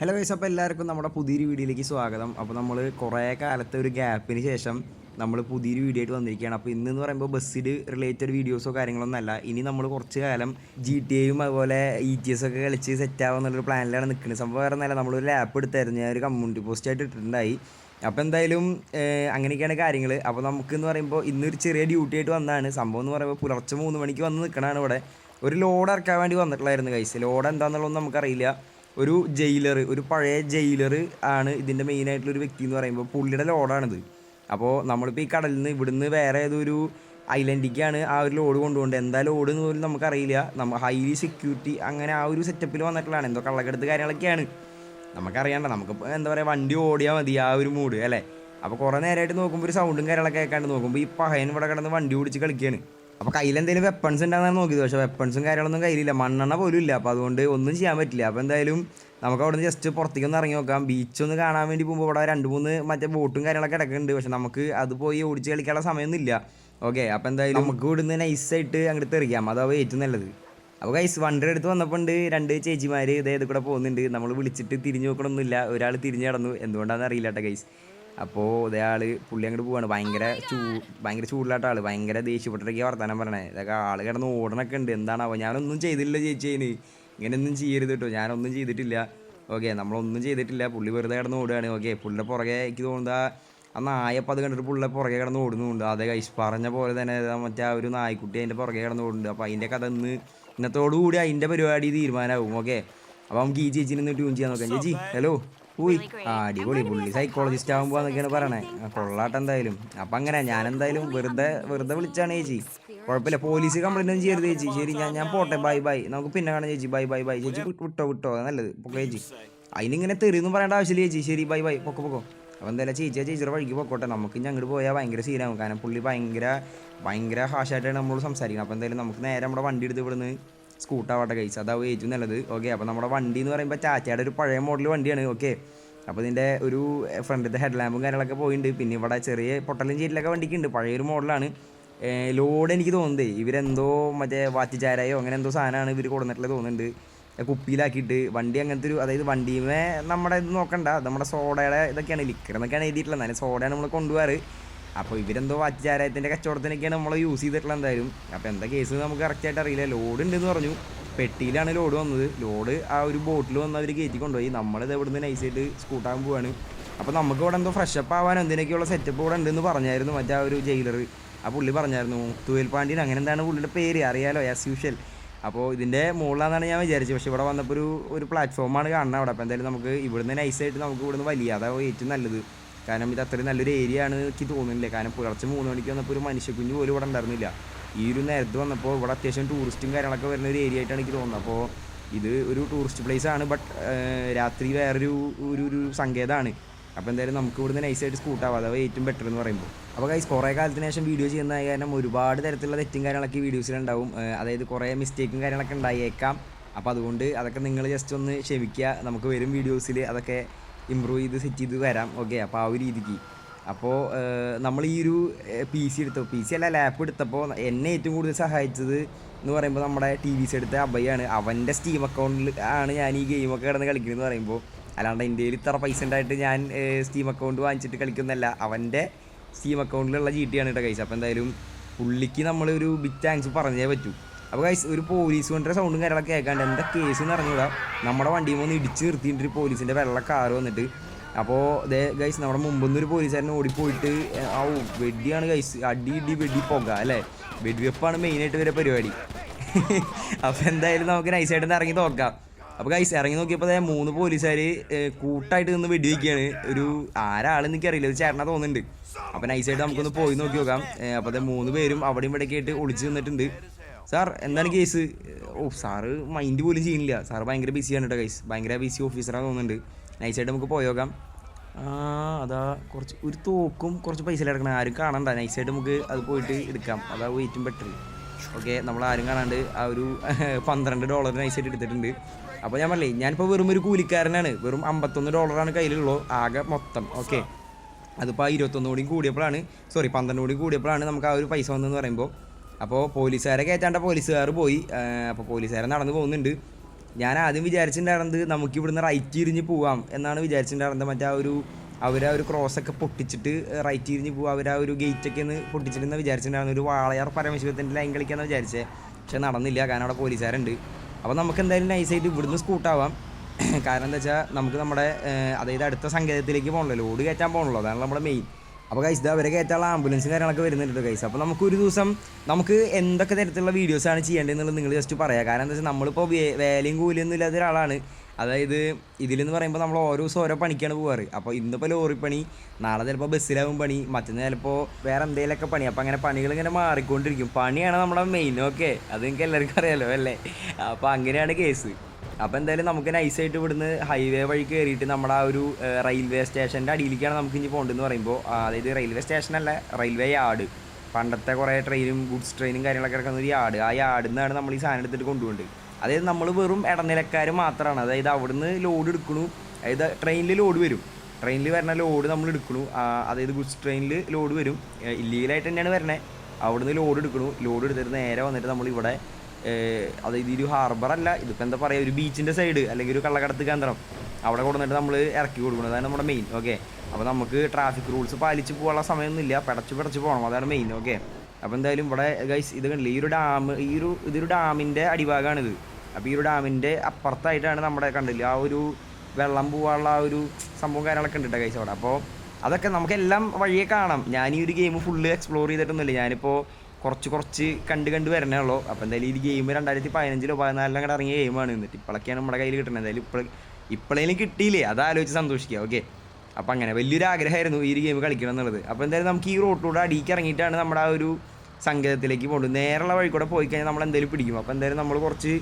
Hello guys അപ്പോൾ എല്ലാവർക്കും നമ്മുടെ പുതിയൊരു വീഡിയോയിലേക്ക് സ്വാഗതം. അപ്പോൾ നമ്മൾ കുറേ കാലത്തെ ഒരു ഗ്യാപ്പിന് ശേഷം നമ്മൾ പുതിയൊരു വീഡിയോ ആയിട്ട് വന്നിരിക്കുകയാണ്. അപ്പോൾ ഇന്ന് എന്ന് പറയുമ്പോൾ ബസ്സിൽ റിലേറ്റഡ് വീഡിയോസോ കാര്യങ്ങളൊന്നും അല്ല. ഇനി നമ്മൾ കുറച്ച് കാലം ജി ടി എയും അതുപോലെ ഇ ടി എസ് ഒക്കെ കളിച്ച് സെറ്റ് ആവുന്നുള്ളൊരു പ്ലാനിലാണ് നിൽക്കുന്നത്. സംഭവം വേറെ ഒന്നല്ല നമ്മളൊരു ലാപ്പ് എടുത്തായിരുന്നു. ഞാൻ ഒരു കമ്മ്യൂണിറ്റി പോസ്റ്റ് ആയിട്ട് ഇട്ടിട്ടുണ്ടായി. അപ്പോൾ എന്തായാലും അങ്ങനെയൊക്കെയാണ് കാര്യങ്ങൾ അപ്പോൾ നമുക്കെന്ന് പറയുമ്പോൾ ഇന്നൊരു ചെറിയ ഡ്യൂട്ടി ആയിട്ട് വന്നതാണ്. സംഭവം എന്ന് പറയുമ്പോൾ പുലർച്ചെ മൂന്ന് മണിക്ക് വന്ന് നിൽക്കണതാണ് ഇവിടെ. ഒരു ലോഡ് ഇറക്കാൻ വേണ്ടി വന്നിട്ടുള്ളായിരുന്നു കൈസ് ലോഡ് എന്താണെന്നുള്ളതൊന്നും നമുക്കറിയില്ല. ഒരു ജയിലർ ഒരു പഴയ ജയിലർ ആണ് ഇതിന്റെ മെയിൻ ആയിട്ടുള്ള ഒരു വ്യക്തി എന്ന് പറയുമ്പോൾ പുള്ളിയുടെ ലോഡാണിത്. അപ്പോൾ നമ്മളിപ്പോൾ ഈ കടലിൽ നിന്ന് ഇവിടുന്ന് വേറെ ഏതൊരു ഐലൻഡിക്കാണ് ആ ഒരു ലോഡ് കൊണ്ടുപോകേണ്ടത്. എന്താ ലോഡ് എന്ന് പോലും നമുക്കറിയില്ല. നമ്മ ഹൈലി സെക്യൂരിറ്റി അങ്ങനെ ആ ഒരു സെറ്റപ്പിൽ വന്നിട്ടുള്ളതാണ്. എന്തോ കള്ളക്കെടുത്ത് കാര്യങ്ങളൊക്കെയാണ്. നമുക്കറിയണ്ട. നമുക്ക് എന്താ പറയുക വണ്ടി ഓടിയാൽ മതി ആ ഒരു മൂഡ് അല്ലേ? അപ്പോൾ കുറേ നേരമായിട്ട് നോക്കുമ്പോൾ ഒരു സൗണ്ടും കാര്യങ്ങളൊക്കെ കേൾക്കാണ്ട് നോക്കുമ്പോൾ ഈ പഹയൻ ഇവിടെ കിടന്ന് വണ്ടി ഓടിച്ച് കളിക്കുകയാണ് അപ്പോൾ കയ്യിൽ എന്തെങ്കിലും വെപ്പൺസ് ഉണ്ടാകുന്ന നോക്കിയത്. പക്ഷേ വെപ്പൺസും കാര്യങ്ങളൊന്നും കയ്യിലില്ല. മണ്ണെണ്ണ പോലും ഇല്ല. അപ്പോൾ അതുകൊണ്ട് ഒന്നും ചെയ്യാൻ പറ്റില്ല. അപ്പോൾ എന്തായാലും നമുക്ക് അവിടെ നിന്ന് ജസ്റ്റ് പുറത്തേക്ക് ഒന്ന് ഇറങ്ങി നോക്കാം. ബീച്ച് ഒന്ന് കാണാൻ വേണ്ടി പോകുമ്പോൾ ഇവിടെ രണ്ട് മൂന്ന് മറ്റേ ബോട്ടും കാര്യങ്ങളൊക്കെ കിടക്കുന്നുണ്ട്. പക്ഷെ നമുക്ക് അത് പോയി ഓടിച്ച് കളിക്കാനുള്ള സമയമൊന്നുമില്ല ഓക്കെ അപ്പോൾ എന്തായാലും നമുക്ക് ഇവിടുന്ന് നൈസായിട്ട് അങ്ങോട്ട് തെറിയാം അതാവും ഏറ്റവും നല്ലത്. അപ്പോൾ കൈസ് വണ്ടി എടുത്ത് വന്നപ്പോൾ ഉണ്ട് രണ്ട് ചേച്ചിമാർ ഇതേ ഇത് കൂടെ പോകുന്നുണ്ട്. നമ്മൾ വിളിച്ചിട്ട് തിരിഞ്ഞു നോക്കണമൊന്നുമില്ല ഒരാൾ തിരിഞ്ഞു കടന്നു എന്തുകൊണ്ടാണെന്ന് അറിയില്ല കേട്ടോ ഗൈസ് അപ്പോൾ ഇതേ ആൾ പുള്ളി അങ്ങോട്ട് പോവാണ്. ഭയങ്കര ചൂ ഭയങ്കര ചൂടിലാട്ട ആൾ. ഭയങ്കര ദേഷ്യപ്പെട്ടിട്ടൊക്കെ വർത്താനം പറയണേ. ഇതൊക്കെ ആൾ കിടന്ന് ഓടണൊക്കെ ഉണ്ട്. എന്താണാവോ? ഞാനൊന്നും ചെയ്തില്ല ചേച്ചി അതിന് ഇങ്ങനെയൊന്നും ചെയ്യരുത് കേട്ടോ ഞാനൊന്നും ചെയ്തിട്ടില്ല. ഓക്കെ നമ്മളൊന്നും ചെയ്തിട്ടില്ല. പുള്ളി വെറുതെ കിടന്ന് ഓടുകയാണ്. ഓക്കെ പുള്ളിയുടെ പുറകെ എനിക്ക് തോന്നുന്നത് ആ- നായപ്പം അത് കണ്ടിട്ട് പുള്ളിയുടെ പുറകെ കിടന്ന് ഓടുന്നുണ്ട്. അതേ കൈസ് പറഞ്ഞ പോലെ തന്നെ മറ്റേ ആ ഒരു നായ്ക്കുട്ടി അതിന്റെ പുറകെ കിടന്ന് ഓടുന്നുണ്ട്. അപ്പോൾ അതിന്റെ കഥ ഇന്ന് ഇന്നത്തോടു കൂടി അതിന്റെ പരിപാടി തീരുമാനമാവും ഓക്കെ അപ്പോൾ നമുക്ക് ഈ ചേച്ചിനെ ഒന്ന് ട്യൂൺ ചെയ്യാൻ നോക്കാം. ചേച്ചി ഹലോ ഊയ് ആ അടിപൊളി പുള്ളി. സൈക്കോളജിസ്റ്റ് ആകുമ്പോൾ എന്നൊക്കെയാണ് പറയണേ. ആ, കൊള്ളാട്ടെ എന്തായാലും അപ്പം അങ്ങനെ ഞാൻ എന്തായാലും വെറുതെ വെറുതെ വിളിച്ചാണ് ചേച്ചി. കുഴപ്പമില്ല. പോലീസ് കംപ്ലൈന്റ് ഒന്നും ചെയ്യരുത് ചേച്ചി. ശരി ഞാൻ ഞാൻ പോട്ടെ. Bye bye. നമുക്ക് പിന്നെ കാണാം ചേച്ചി. Bye bye bye. ചേച്ചി വിട്ടോ, വിട്ടോ നല്ലത്. പൊക്കെ ചേച്ചി. അതിനിങ്ങനെ തെറിയൊന്നും പറയേണ്ട ആവശ്യമില്ല ചേച്ചി. ശരി ബൈ ബൈ. പൊക്കോ പൊക്കോ. അപ്പോൾ എന്തായാലും ചേച്ചിയെ ചേച്ചിയുടെ വഴിക്ക് പൊക്കോട്ടെ. നമുക്ക് ഇനി അങ്ങോട്ട് പോയാൽ ഭയങ്കര സീനാകും കാരണം പുള്ളി ഭയങ്കര ഭയങ്കര ഹാഷായിട്ടാണ് നമ്മളോട് സംസാരിക്കുന്നത്. അപ്പോൾ എന്തായാലും നമുക്ക് നേരെ നമ്മുടെ വണ്ടി എടുത്ത് ഇവിടുന്ന് സ്കൂട്ടാവട്ടെ കഴിച്ച് അതാവും ഏറ്റവും നല്ലത്. ഓക്കെ അപ്പോൾ നമ്മുടെ വണ്ടി എന്ന് പറയുമ്പോൾ ചാച്ചയുടെ ഒരു പഴയ മോഡൽ വണ്ടിയാണ്. ഓക്കെ അപ്പോൾ ഇതിന്റെ ഒരു ഫ്രണ്ടിലത്തെ ഹെഡ് ലാമ്പും കാര്യങ്ങളൊക്കെ പോയിട്ടുണ്ട് പിന്നെ ഇവിടെ ചെറിയ പൊട്ടലും ചീറ്റിലൊക്കെ വണ്ടിക്കുണ്ട് പഴയൊരു മോഡലാണ് ലോഡ് എനിക്ക് തോന്നുന്നത് ഇവരെന്തോ മറ്റേ വാറ്റിച്ചാരായോ അങ്ങനെ എന്തോ സാധനമാണ് ഇവർ കൊടുന്നിട്ടുള്ളത് തോന്നുന്നുണ്ട്. കുപ്പിയിലാക്കിയിട്ട് വണ്ടി അങ്ങനത്തെ ഒരു അതായത് വണ്ടിയുമേ നമ്മുടെ ഇത് നോക്കണ്ട. നമ്മുടെ സോഡയുടെ ഇതൊക്കെയാണ് ലിക്കർ എന്നൊക്കെയാണ് എഴുതിയിട്ടുള്ളത്. എന്നാലും സോഡയാണ് നമ്മൾ കൊണ്ടുപോകാറ്. അപ്പോൾ ഇവരെന്തോ വാറ്റുചാരായത്തിന്റെ കച്ചവടത്തിനൊക്കെയാണ് നമ്മൾ യൂസ് ചെയ്തിട്ടുള്ളത് എന്തായാലും. അപ്പോൾ എന്താ കേസ് നമുക്ക് കറക്റ്റായിട്ട് അറിയില്ല. ലോഡ് ഉണ്ടെന്ന് പറഞ്ഞു. പെട്ടിയിലാണ് ലോഡ് വന്നത്. ലോഡ് ആ ഒരു ബോട്ടിൽ വന്ന് അവർ കയറ്റി കൊണ്ടുപോയി. നമ്മളിത് നൈസ് നൈസായിട്ട് സ്കൂട്ടാൻ പോവാണ്. അപ്പോൾ നമുക്ക് ഇവിടെ എന്തോ ഫ്രഷപ്പ് ആവാൻ എന്തിനൊക്കെയുള്ള സെറ്റപ്പ് ഇവിടെ ഉണ്ടെന്ന് പറഞ്ഞായിരുന്നു മറ്റേ ആ ഒരു ജയിലർ ആ പുള്ളി പറഞ്ഞായിരുന്നു തുവൽ പാണ്ഡ്യൻ അങ്ങനെ എന്താണ് പുള്ളിയുടെ പേര്? അറിയാലോ ആസ് യൂഷ്വൽ അപ്പോൾ ഇതിന്റെ മുകളിലാണെന്നാണ് ഞാൻ വിചാരിച്ചത്. പക്ഷേ ഇവിടെ വന്നപ്പോൾ ഒരു ഒരു പ്ലാറ്റ്ഫോമാണ് കാണുന്നത് അവിടെ. അപ്പോൾ എന്തായാലും നമുക്ക് ഇവിടുന്ന് നൈസായിട്ട് നമുക്ക് ഇവിടുന്ന് വലിയ അതാവും ഏറ്റവും നല്ലത്. കാരണം ഇത് അത്രയും നല്ലൊരു ഏരിയ ആണ് എനിക്ക് തോന്നുന്നില്ല. കാരണം പുലർച്ചെ മൂന്ന് മണിക്ക് വന്നപ്പോൾ ഒരു മനുഷ്യക്കുഞ്ഞ് പോലും ഇവിടെ ഉണ്ടായിരുന്നില്ല. ഈ ഒരു നേരത്ത് വന്നപ്പോൾ ഇവിടെ അത്യാവശ്യം ടൂറിസ്റ്റും കാര്യങ്ങളൊക്കെ വരുന്ന ഒരു ഏരിയ ആയിട്ടാണ് എനിക്ക് തോന്നുന്നത്. അപ്പോൾ ഇത് ഒരു ടൂറിസ്റ്റ് പ്ലേസ് ആണ് ബട്ട് രാത്രി വേറൊരു ഒരു ഒരു സങ്കേതമാണ് അപ്പോൾ എന്തായാലും നമുക്ക് ഇവിടുന്ന് നൈസായിട്ട് സ്കൂട്ടാവാം അഥവാ ഏറ്റവും ബെറ്റർ എന്ന് പറയുമ്പോൾ. അപ്പോൾ കൈസ് കുറേ കാലത്തിന് ശേഷം വീഡിയോ ചെയ്യുന്ന കാരണം ഒരുപാട് തരത്തിലുള്ള തെറ്റും കാര്യങ്ങളൊക്കെ വീഡിയോസിലുണ്ടാവും അതായത് കുറേ മിസ്റ്റേക്കും കാര്യങ്ങളൊക്കെ ഉണ്ടായേക്കാം. അപ്പോൾ അതുകൊണ്ട് അതൊക്കെ നിങ്ങൾ ജസ്റ്റ് ഒന്ന് ക്ഷമിക്കുക. നമുക്ക് വരും വീഡിയോസിൽ അതൊക്കെ ഇമ്പ്രൂവ് ചെയ്ത് സെറ്റ് ചെയ്ത് വരാം. ഓക്കെ അപ്പോൾ ആ ഒരു രീതിക്ക്. അപ്പോൾ നമ്മൾ ഈ ഒരു പി സി എടുത്തു? പി സി അല്ല ലാപ്പ് എടുത്തപ്പോൾ എന്നെ ഏറ്റവും കൂടുതൽ സഹായിച്ചത് എന്ന് പറയുമ്പോൾ നമ്മുടെ ടി വി സി എടുത്ത അഭയാണ് അവന്റെ സ്റ്റീം അക്കൗണ്ടിൽ ആണ് ഞാൻ ഈ ഗെയിമൊക്കെ കിടന്ന് കളിക്കുന്നത് പറയുമ്പോൾ അല്ലാണ്ട് ഇന്ത്യയിൽ ഇത്ര പൈസ ഉണ്ടായിട്ട് ഞാൻ സ്റ്റീം അക്കൗണ്ട് വാങ്ങിച്ചിട്ട് കളിക്കുന്നല്ല അവന്റെ സ്റ്റീം അക്കൗണ്ടിലുള്ള ജി ടി ആണ് കേട്ടോ കൈസ് അപ്പോൾ എന്തായാലും പുള്ളിക്ക് നമ്മളൊരു ബിറ്റ് താങ്ക്സ് പറഞ്ഞേ പറ്റൂ. അപ്പോൾ ഗൈസ് ഒരു പോലീസ് കൊണ്ടൊരു സൗണ്ടും കാര്യങ്ങളൊക്കെ കേൾക്കാണ്ട് എന്താ കേസ് എന്ന് അറിഞ്ഞൂടാ നമ്മുടെ വണ്ടിയിൽ ഒന്ന് ഇടിച്ച് നിർത്തിയിട്ട് പോലീസിന്റെ വെള്ള കാർ വന്നിട്ട്. അപ്പോ ദേ ഗൈസ് നമ്മുടെ മുമ്പൊന്നും ഒരു പോലീസുകാരൻ ഓടിപ്പോയിട്ട് ആ വെടിയാണ് ഗൈസ് അടി ഇടി വെടി പുക അല്ലേ? വെടിവെപ്പാണ് മെയിനായിട്ട് വരെ പരിപാടി. അപ്പോൾ എന്തായാലും നമുക്ക് നൈസായിട്ട് ഇറങ്ങി നോക്കാം അപ്പോൾ ഗൈസ് ഇറങ്ങി നോക്കിയപ്പോൾ ദേ മൂന്ന് പോലീസുകാർ കൂട്ടായിട്ട് നിന്ന് വെടിവെക്കുകയാണ് ഒരു ആരാളെന്ന് എനിക്കറിയില്ല ഒരു ചേട്ടനാ തോന്നുന്നുണ്ട്. അപ്പോൾ നൈസായിട്ട് നമുക്കൊന്ന് പോയി നോക്കി നോക്കാം. അപ്പൊ അപ്പോൾ ദേ മൂന്ന് പേരും അവിടെയും ഇവിടെയൊക്കെ ആയിട്ട് ഒളിച്ച് നിന്നിട്ടുണ്ട്. സാർ എന്താണ് കേസ് ഓ സാറ് മൈൻഡ് പോലും ചെയ്യുന്നില്ല സാറ് ഭയങ്കര ബിസിയാണ് കേട്ടോ ഗൈസ് ഭയങ്കര ബിസി ഓഫീസറാണ് തോന്നുന്നുണ്ട്. നൈസായിട്ട് നമുക്ക് പോയോക്കാം. ആ അതാ കുറച്ച് ഒരു തോക്കും കുറച്ച് പൈസ എടുക്കണം ആരും കാണണ്ട. നൈസായിട്ട് നമുക്ക് അത് പോയിട്ട് എടുക്കാം. അതാ വെയിറ്റും ബെറ്റർ ഓക്കെ നമ്മൾ ആരും കാണാണ്ട് ആ ഒരു പന്ത്രണ്ട് ഡോളർ നൈസായിട്ട് എടുത്തിട്ടുണ്ട്. അപ്പോൾ ഞാൻ പറഞ്ഞേ ഞാനിപ്പോൾ വെറും ഒരു കൂലിക്കാരനാണ്. വെറും അമ്പത്തൊന്ന് ഡോളറാണ് കയ്യിലുള്ളൂ. ആകെ മൊത്തം. ഓക്കെ അതിപ്പോൾ ആ ഇരുപത്തൊന്ന് കൂടിയും കൂടിയപ്പോഴാണ് സോറി പന്ത്രണ്ട് കൂടി കൂടിയപ്പോഴാണ് നമുക്ക് ആ ഒരു പൈസ വന്നതെന്ന് പറയുമ്പോൾ അപ്പോൾ പോലീസുകാരെ കയറ്റാണ്ട പോലീസുകാർ പോയി. അപ്പോൾ പോലീസുകാരെ നടന്നു പോകുന്നുണ്ട്. ഞാൻ ആദ്യം വിചാരിച്ചിട്ടുണ്ടായിരുന്നത് നമുക്ക് ഇവിടുന്ന് റൈറ്റ് തിരിഞ്ഞ് പോവാം എന്നാണ് വിചാരിച്ചിട്ടുണ്ടായിരുന്നത്. മറ്റേ ആ ഒരു അവരാ ഒരു ക്രോസൊക്കെ പൊട്ടിച്ചിട്ട് റൈറ്റ് തിരിഞ്ഞ് പോവാം അവരാ ഒരു ഗേറ്റൊക്കെ ഒന്ന് പൊട്ടിച്ചിട്ടെന്ന് വിചാരിച്ചിട്ടുണ്ടായിരുന്നു. ഒരു വാളയാർ പരമശിവത്തിന്റെ ലൈൻ കളിക്കാന്ന് വിചാരിച്ചത് പക്ഷെ നടന്നില്ല കാരണം അവിടെ പോലീസുകാരുണ്ട്. അപ്പോൾ നമുക്ക് എന്തായാലും നൈസായിട്ട് ഇവിടുന്ന് സ്കൂട്ടാവാം കാരണം എന്താ വെച്ചാൽ നമുക്ക് നമ്മുടെ അതായത് അടുത്ത സങ്കേതത്തിലേക്ക് പോകണല്ലോ. ലോഡ് കയറ്റാൻ പോകണല്ലോ. അതാണ് നമ്മുടെ മെയിൻ അപ്പോൾ കൈസ് ഇത് അവരെ കയറ്റാനുള്ള ആംബുലൻസും കാര്യങ്ങളൊക്കെ വരുന്നുണ്ട് കൈസ് അപ്പോൾ നമുക്ക് ഒരു ദിവസം നമുക്ക് എന്തൊക്കെ തരത്തിലുള്ള വീഡിയോസാണ് ചെയ്യേണ്ടതെന്നുള്ളത് നിങ്ങൾ ജസ്റ്റ് പറയാം. കാരണം എന്താ വെച്ചാൽ നമ്മളിപ്പോൾ വേലയും കൂലിയൊന്നും ഇല്ലാത്ത ഒരാളാണ്. അതായത് ഇതിലെന്ന് പറയുമ്പോൾ നമ്മൾ ഓരോ ദിവസം ഓരോ പണിക്കാണ് പോകാറ് അപ്പോൾ ഇന്നിപ്പോൾ ലോറി പണി നാളെ ചിലപ്പോൾ ബസ്സിലാവും പണി മറ്റന്ന് ചിലപ്പോൾ വേറെ എന്തെങ്കിലുമൊക്കെ പണി. അപ്പോൾ അങ്ങനെ പണികൾ ഇങ്ങനെ മാറിക്കൊണ്ടിരിക്കും. പണിയാണ് നമ്മുടെ മെയിൻ ഓക്കെ അത് നിങ്ങൾക്ക് എല്ലാവർക്കും അറിയാലോ അല്ലേ? അപ്പോൾ അങ്ങനെയാണ് കേസ് അപ്പോൾ എന്തായാലും നമുക്ക് നൈസായിട്ട് ഇവിടുന്ന് ഹൈവേ വഴി കയറിയിട്ട് നമ്മുടെ ആ ഒരു റെയിൽവേ സ്റ്റേഷന്റെ അടിയിലേക്കാണ് നമുക്ക് ഇനി പോകേണ്ടതെന്ന് പറയുമ്പോൾ അതായത് റെയിൽവേ സ്റ്റേഷനല്ല റെയിൽവേ യാർഡ് പണ്ടത്തെ കുറേ ട്രെയിനും ഗുഡ്സ് ട്രെയിനും കാര്യങ്ങളൊക്കെ ഇറക്കുന്ന ഒരു യാർഡ് ആ യാർഡിൽ നിന്നാണ് നമ്മൾ ഈ സാധനം എടുത്തിട്ട് കൊണ്ടുപോകുന്നത് അതായത് നമ്മൾ വെറും ഇടനിലക്കാർ മാത്രമാണ് അതായത് അവിടുന്ന് ലോഡ് എടുക്കണു. അതായത് ട്രെയിനിൽ ലോഡ് വരും. ട്രെയിനിൽ വരുന്ന ലോഡ് നമ്മൾ എടുക്കണു. അതായത് ഗുഡ്സ് ട്രെയിനിൽ ലോഡ് വരും. ഇല്ലീഗലായിട്ട് തന്നെയാണ് വരണേ. അവിടുന്ന് ലോഡ് എടുക്കണു. ലോഡ് എടുത്തിട്ട് നേരെ വന്നിട്ട് നമ്മൾ ഇവിടെ അതായത് ഇതൊരു ഹാർബർ അല്ല ഇതിപ്പോൾ എന്താ പറയുക ഒരു ബീച്ചിന്റെ സൈഡ് അല്ലെങ്കിൽ ഒരു കള്ളക്കടത്ത് കേന്ദ്രം. അവിടെ കൊണ്ടുവന്നിട്ട് നമ്മൾ ഇറക്കി കൊടുക്കണം. അതാണ് നമ്മുടെ മെയിൻ ഓക്കെ അപ്പോൾ നമുക്ക് ട്രാഫിക് റൂൾസ് പാലിച്ച് പോകാനുള്ള സമയമൊന്നുമില്ല. പടച്ച് പടച്ച് പോകണം. അതാണ് മെയിൻ ഓക്കെ അപ്പോൾ എന്തായാലും ഇവിടെ ഗൈസ് ഇത് കണ്ടില്ല? ഈ ഒരു ഡാം ഈ ഒരു ഇതൊരു ഡാമിന്റെ അടിഭാഗമാണിത് അപ്പോൾ ഈ ഒരു ഡാമിന്റെ അപ്പുറത്തായിട്ടാണ് നമ്മുടെ കണ്ടില്ല ആ ഒരു വെള്ളം പോകാനുള്ള ആ ഒരു സംഭവം കാര്യങ്ങളൊക്കെ ഉണ്ട് കേട്ടോ ഗൈസ് അവിടെ. അപ്പോൾ അതൊക്കെ നമുക്കെല്ലാം വഴിയെ കാണാം. ഞാൻ ഈ ഒരു ഗെയിം ഫുള്ള് എക്സ്പ്ലോർ ചെയ്തിട്ടൊന്നുമില്ല. ഞാനിപ്പോൾ കുറച്ച് കുറച്ച് കണ്ട് കണ്ട് വരണേ ഉള്ളൂ. അപ്പോൾ എന്തായാലും ഈ ഗെയിം രണ്ടായിരത്തി പതിനഞ്ചിലോ പതിനാലിലോ അങ്ങോട്ട് ഇറങ്ങിയ ഗെയിമാണ് എന്നിട്ട് ഇപ്പോഴൊക്കെയാണ് നമ്മുടെ കയ്യിൽ കിട്ടുന്നത് എന്തായാലും ഇപ്പോൾ ഇപ്പോഴേലും കിട്ടിയില്ലേ? അത് ആലോചിച്ച് സന്തോഷിക്കുക ഓക്കെ അപ്പോൾ അങ്ങനെ വലിയൊരു ആഗ്രഹമായിരുന്നു ഈ ഒരു ഗെയിം കളിക്കണം എന്നുള്ളത്. അപ്പോൾ എന്തായാലും നമുക്ക് ഈ റോട്ടിലൂടെ അടിക്ക് ഇറങ്ങിയിട്ടാണ് നമ്മുടെ ആ ഒരു സങ്കേതത്തിലേക്ക് പോകുന്നത് നേരെയുള്ള വഴി കൂടെ പോയി കഴിഞ്ഞാൽ നമ്മൾ എന്തായാലും പിടിക്കും. അപ്പോൾ എന്തായാലും നമ്മൾ കുറച്ച്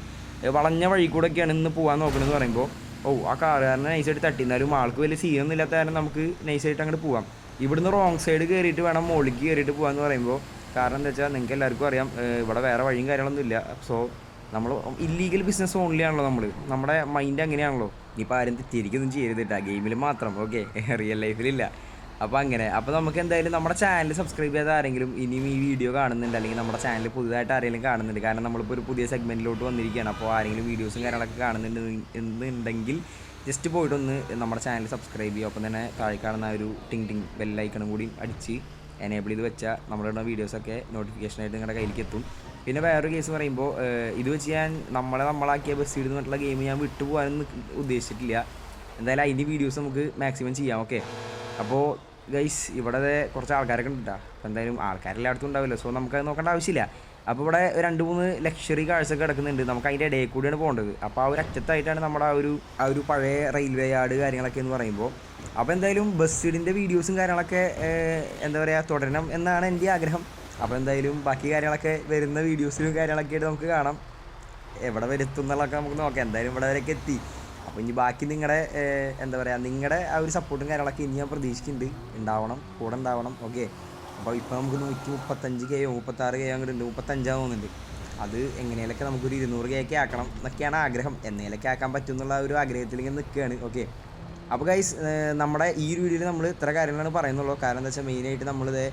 വളഞ്ഞ വഴി കൂടെ ഒക്കെയാണ് ഇന്ന് പോകാൻ നോക്കണമെന്ന് പറയുമ്പോൾ ഓ ആ കാറുകാരനെ നൈസായിട്ട് തട്ടി. എന്നാലും ആൾക്ക് വലിയ സീനൊന്നും ഇല്ലാത്ത കാരണം നമുക്ക് നൈസായിട്ട് അങ്ങോട്ട് പോകാം ഇവിടുന്ന് റോങ് സൈഡ് കയറിയിട്ട് വേണം മുകളിലേക്ക് കയറിയിട്ട് പോകാമെന്ന് പറയുമ്പോൾ കാരണം എന്താ വെച്ചാൽ നിങ്ങൾക്ക് എല്ലാവർക്കും അറിയാം ഇവിടെ വേറെ വഴിയും കാര്യങ്ങളൊന്നും ഇല്ല. സോ നമ്മൾ ഇല്ലീഗൽ ബിസിനസ് ഓൺലി ആണല്ലോ നമ്മൾ നമ്മുടെ മൈൻഡ് അങ്ങനെയാണല്ലോ. ഇനിയിപ്പോൾ ആരും തെറ്റിയിരിക്കൊന്നും ചെയ്യരുതിട്ടാ. ഗെയിമിൽ മാത്രം ഓക്കെ റിയൽ ലൈഫിലില്ല അപ്പോൾ അങ്ങനെ. അപ്പോൾ നമുക്ക് എന്തായാലും നമ്മുടെ ചാനൽ സബ്സ്ക്രൈബ് ചെയ്ത ആരെങ്കിലും ഇനിയും ഈ വീഡിയോ കാണുന്നുണ്ട് അല്ലെങ്കിൽ നമ്മുടെ ചാനൽ പുതുതായിട്ട് ആരെങ്കിലും കാണുന്നുണ്ട്. കാരണം നമ്മളിപ്പോൾ ഒരു പുതിയ സെഗ്മെന്റിലോട്ട് വന്നിരിക്കുകയാണ്. അപ്പോൾ ആരെങ്കിലും വീഡിയോസും കാര്യങ്ങളൊക്കെ കാണുന്നുണ്ട് എന്നുണ്ടെങ്കിൽ ജസ്റ്റ് പോയിട്ടൊന്ന് നമ്മുടെ ചാനൽ സബ്സ്ക്രൈബ് ചെയ്യുക. അപ്പം തന്നെ താഴെ കാണുന്ന ഒരു ടിങ് ടിങ് ബെല്ലൈക്കണും കൂടി അടിച്ച് എനേബിൾ ചെയ്ത് വെച്ചാൽ നമ്മളിടുന്ന വീഡിയോസൊക്കെ നോട്ടിഫിക്കേഷനായിട്ട് നിങ്ങളുടെ കയ്യിലേക്ക് എത്തും പിന്നെ വേറൊരു കേസ് പറയുമ്പോൾ ഇത് വെച്ച് ഞാൻ നമ്മളെ നമ്മളാക്കിയ ബസ് ഇടുന്നിട്ടുള്ള ഗെയിം ഞാൻ വിട്ടുപോകാനൊന്നും ഉദ്ദേശിച്ചിട്ടില്ല. എന്തായാലും അതിന്റെ വീഡിയോസ് നമുക്ക് മാക്സിമം ചെയ്യാം ഓക്കെ അപ്പോൾ ഗൈസ് ഇവിടെ കുറച്ച് ആൾക്കാരൊക്കെ ഉണ്ട് അപ്പോൾ എന്തായാലും ആൾക്കാരെല്ലായിടത്തും ഉണ്ടാവില്ല സോ നമുക്കത് നോക്കേണ്ട ആവശ്യമില്ല. അപ്പോൾ ഇവിടെ രണ്ട് മൂന്ന് ലക്ഷറി കാഴ്ച കിടക്കുന്നുണ്ട്. നമുക്ക് അതിന്റെ ഇടയിൽ കൂടിയാണ് പോകേണ്ടത്. അപ്പോൾ ആ ഒരു അറ്റത്തായിട്ടാണ് നമ്മുടെ ആ ഒരു ആ ഒരു പഴയ റെയിൽവേ യാർഡ് കാര്യങ്ങളൊക്കെ എന്ന് പറയുമ്പോൾ അപ്പോൾ എന്തായാലും ബസ്സിഡിന്റെ വീഡിയോസും കാര്യങ്ങളൊക്കെ എന്താ പറയുക തുടരണം എന്നാണ് എന്റെ ആഗ്രഹം. അപ്പോൾ എന്തായാലും ബാക്കി കാര്യങ്ങളൊക്കെ വരുന്ന വീഡിയോസിലും കാര്യങ്ങളൊക്കെ ആയിട്ട് നമുക്ക് കാണാം. എവിടെ വരെ എന്നുള്ളതൊക്കെ നമുക്ക് നോക്കാം. എന്തായാലും ഇവിടെ വരെയൊക്കെ എത്തി. അപ്പോൾ ഇനി ബാക്കി നിങ്ങളുടെ എന്താ പറയുക നിങ്ങളുടെ ആ ഒരു സപ്പോർട്ടും കാര്യങ്ങളൊക്കെ ഇനി ഞാൻ പ്രതീക്ഷിക്കുന്നുണ്ട്. ഉണ്ടാവണം കൂടെ ഉണ്ടാവണം. ഓക്കെ അപ്പോൾ ഇപ്പോൾ നമുക്ക് നൂറ്റി മുപ്പത്തഞ്ച് കെയോ മുപ്പത്താറ് കെയോ അങ്ങോട്ട് ഉണ്ട്. മുപ്പത്തഞ്ചാന്ന് തോന്നുന്നുണ്ട്. അത് എങ്ങനെയൊക്കെ നമുക്കൊരു ഇരുന്നൂറ് കെയൊക്കെ ആക്കണം എന്നൊക്കെയാണ് ആഗ്രഹം. എന്നേലൊക്കെ ആക്കാൻ പറ്റും എന്നുള്ള ഒരു ആഗ്രഹത്തിൽ ഇങ്ങനെ നിൽക്കുകയാണ് ഓക്കെ അപ്പോൾ ഗൈസ് നമ്മുടെ ഈ ഒരു വീഡിയോയിൽ നമ്മൾ ഇത്ര കാര്യങ്ങളാണ് പറയുന്നുള്ളൂ. കാരണം എന്താ വെച്ചാൽ മെയിനായിട്ട് നമ്മളിത്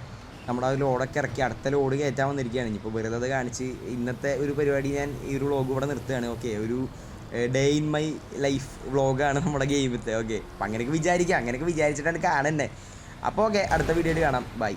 നമ്മുടെ ആ ലോഡൊക്കെ ഇറക്കി അടുത്ത ലോഡ് കയറ്റാൻ വന്നിരിക്കുകയാണ്. ഇനിയിപ്പോൾ വെറുതെ അത് കാണിച്ച് ഇന്നത്തെ ഒരു പരിപാടി ഞാൻ ഈ ഒരു വ്ളോഗ് ഇവിടെ നിർത്തുകയാണ്. ഓക്കെ ഒരു ഡേ ഇൻ മൈ ലൈഫ് വ്ളോഗാണ് നമ്മുടെ ഗെയിമത്തെ ഓക്കെ അപ്പം അങ്ങനെയൊക്കെ വിചാരിക്കാം. അങ്ങനെയൊക്കെ വിചാരിച്ചിട്ടാണ് കാണുന്നത് അപ്പോൾ ഓക്കെ അടുത്ത വീഡിയോയിൽ കാണാം. ബൈ